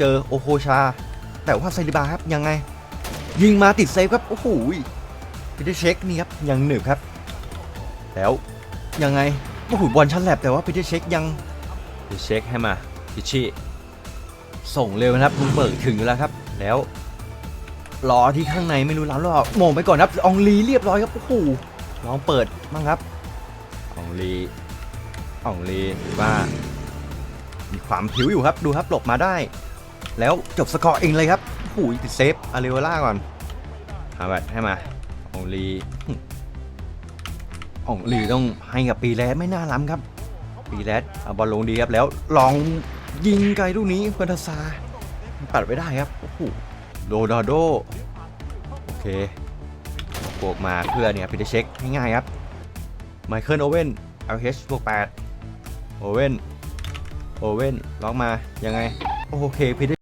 เจอโอโคชา แต่ว่าไซริบาครับยังไง ยิงมาติดเซฟครับ โอ้โหพีเตอร์เช็คนี่ครับยังหนึบครับ แล้วยังไงโอ้โหบอลชั้นแลบแต่ว่าพีเตอร์เช็คยังพีเช็คให้มาพิชชี่ส่งเร็วนะครับลุงเบิร์กถึงแล้วครับแล้วรอที่ข้างในไม่รู้ร้านหรอโมงไปก่อนครับอองลีเรียบร้อยครับโอ้โหลองเปิดบ้งครับอองลีอองลีถือว่ามีความผิวอยู่ครับดูครับหลบมาได้ แล้วจบสกอร์เองเลยครับโอ้โหติดเซฟอาริโอล่าก่อนฮาร์บัตให้มาอองลีอองลีต้องให้กับปีแรดไม่น่าล้ำครับ ปีแรดเอาบอลลงดีครับแล้วลองยิงไกลลูกนี้เฟนตาซาปัดไว้ได้ครับโอ้โหโรนัลโดโอเคบวกมาเพื่อเนี่ยพิเตเช็คง่ายๆครับไมเคิลโอเว่น LH บวก8โอเว่นโอเว่นล็อกมายังไง โอเคพิเต